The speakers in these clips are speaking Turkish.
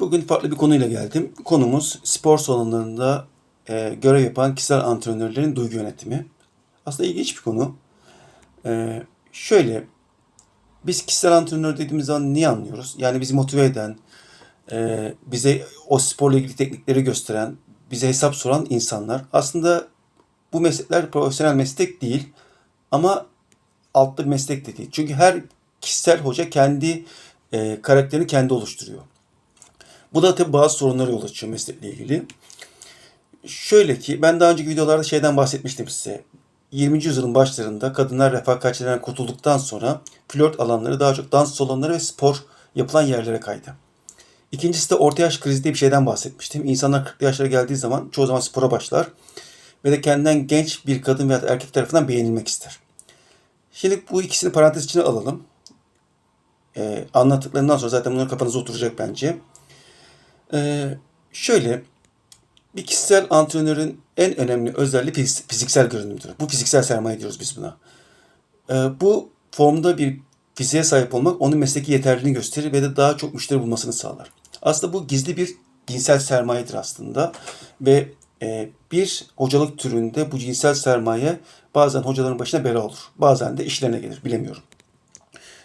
Bugün farklı bir konuyla geldim. Konumuz spor salonlarında e, görev yapan kişisel antrenörlerin duygu yönetimi. Aslında ilginç bir konu. E, şöyle, biz kişisel antrenör dediğimiz zaman niye anlıyoruz? Yani bizi motive eden, e, bize o sporla ilgili teknikleri gösteren, bize hesap soran insanlar. Aslında bu meslekler profesyonel meslek değil ama altta bir meslek de değil. Çünkü her kişisel hoca kendi e, karakterini kendi oluşturuyor. Bu da tabii bazı sorunlara yol açıyor meslekle ilgili. Şöyle ki ben daha önceki videolarda şeyden bahsetmiştim size. 20. yüzyılın başlarında kadınlar refakatçilerden kurtulduktan sonra flört alanları daha çok dans salonları ve spor yapılan yerlere kaydı. İkincisi de orta yaş krizi diye bir şeyden bahsetmiştim. İnsanlar 40 yaşlara geldiği zaman çoğu zaman spora başlar ve de kendinden genç bir kadın veya erkek tarafından beğenilmek ister. Şimdi bu ikisini parantez içine alalım. Ee, anlattıklarından sonra zaten bunlar kafanıza oturacak bence. Ee, şöyle bir kişisel antrenörün en önemli özelliği fiz- fiziksel görünümdür. Bu fiziksel sermaye diyoruz biz buna. Ee, bu formda bir fiziğe sahip olmak onun mesleki yeterliliğini gösterir ve de daha çok müşteri bulmasını sağlar. Aslında bu gizli bir cinsel sermayedir aslında ve e, bir hocalık türünde bu cinsel sermaye bazen hocaların başına bela olur. Bazen de işlerine gelir bilemiyorum.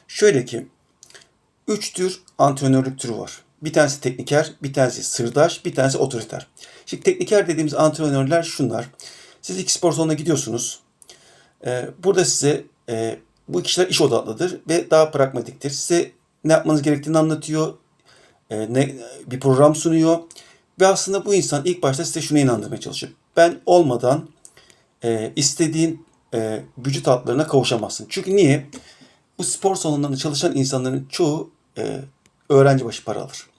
Şöyle ki üç tür antrenörlük türü var. Bir tanesi tekniker, bir tanesi sırdaş, bir tanesi otoriter. Şimdi tekniker dediğimiz antrenörler şunlar. Siz iki spor salonuna gidiyorsunuz. Ee, burada size e, bu kişiler iş odaklıdır ve daha pragmatiktir. Size ne yapmanız gerektiğini anlatıyor. e, ne bir program sunuyor. Ve aslında bu insan ilk başta size şunu inandırmaya çalışıyor. Ben olmadan e, istediğin e, vücut hatlarına kavuşamazsın. Çünkü niye? Bu spor salonlarında çalışan insanların çoğu e, öğrenci başı para alır.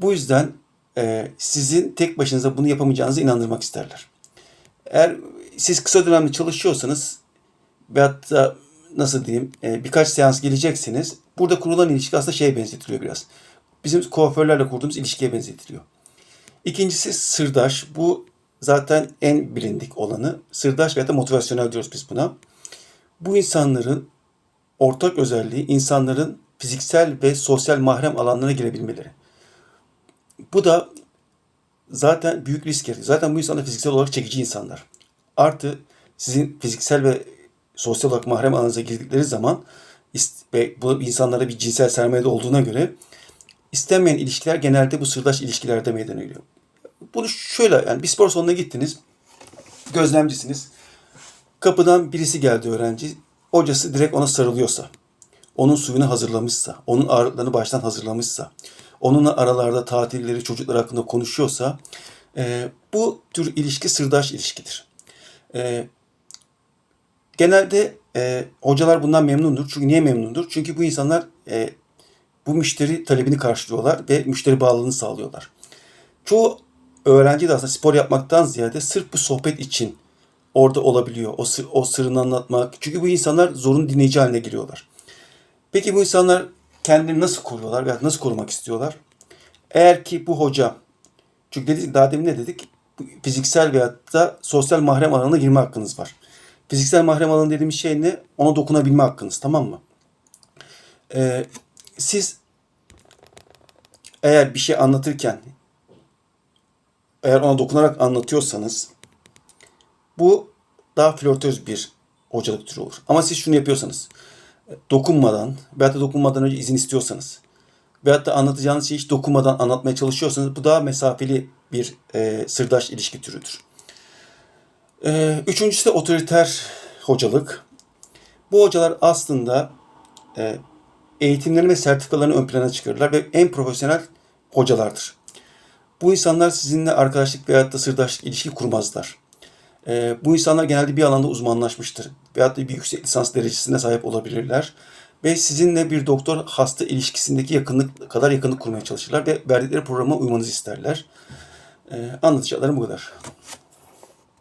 Bu yüzden e, sizin tek başınıza bunu yapamayacağınızı inandırmak isterler. Eğer siz kısa dönemli çalışıyorsanız ve hatta nasıl diyeyim e, birkaç seans geleceksiniz. Burada kurulan ilişki aslında şeye benzetiliyor biraz. Bizim kuaförlerle kurduğumuz ilişkiye benzetiliyor. İkincisi sırdaş. Bu zaten en bilindik olanı. Sırdaş veya da motivasyonel diyoruz biz buna. Bu insanların ortak özelliği insanların fiziksel ve sosyal mahrem alanlarına girebilmeleri. Bu da zaten büyük risk yaratıyor. Zaten bu insanlar fiziksel olarak çekici insanlar. Artı sizin fiziksel ve sosyal olarak mahrem alanınıza girdikleri zaman ve bu insanlara bir cinsel sermayede olduğuna göre istenmeyen ilişkiler genelde bu sırdaş ilişkilerde meydana geliyor. Bunu şöyle yani bir spor salonuna gittiniz. Gözlemcisiniz. Kapıdan birisi geldi öğrenci. Hocası direkt ona sarılıyorsa, onun suyunu hazırlamışsa, onun ağırlıklarını baştan hazırlamışsa, onunla aralarda tatilleri, çocuklar hakkında konuşuyorsa e, bu tür ilişki sırdaş ilişkidir. E, genelde e, hocalar bundan memnundur. Çünkü niye memnundur? Çünkü bu insanlar e, bu müşteri talebini karşılıyorlar ve müşteri bağlılığını sağlıyorlar. Çoğu öğrenci de aslında spor yapmaktan ziyade sırf bu sohbet için orada olabiliyor. O, sır, o sırrını anlatmak. Çünkü bu insanlar zorun dinleyici haline geliyorlar. Peki bu insanlar kendilerini nasıl koruyorlar veya nasıl korumak istiyorlar? Eğer ki bu hoca, çünkü dedik, daha demin ne dedik? Fiziksel veyahut da sosyal mahrem alanına girme hakkınız var. Fiziksel mahrem alanı dediğimiz şey ne? Ona dokunabilme hakkınız tamam mı? Ee, siz eğer bir şey anlatırken eğer ona dokunarak anlatıyorsanız bu daha flörtöz bir hocalık türü olur. Ama siz şunu yapıyorsanız dokunmadan veyahut da dokunmadan önce izin istiyorsanız veyahut da anlatacağınız şeyi hiç dokunmadan anlatmaya çalışıyorsanız bu daha mesafeli bir e, sırdaş ilişki türüdür. E, üçüncüsü de otoriter hocalık. Bu hocalar aslında e, eğitimlerini ve sertifikalarını ön plana çıkarırlar ve en profesyonel hocalardır. Bu insanlar sizinle arkadaşlık veyahut da sırdaşlık ilişki kurmazlar. Ee, bu insanlar genelde bir alanda uzmanlaşmıştır. Veyahut da bir yüksek lisans derecesine sahip olabilirler. Ve sizinle bir doktor hasta ilişkisindeki yakınlık kadar yakınlık kurmaya çalışırlar ve verdikleri programa uymanızı isterler. Ee, anlatacaklarım bu kadar.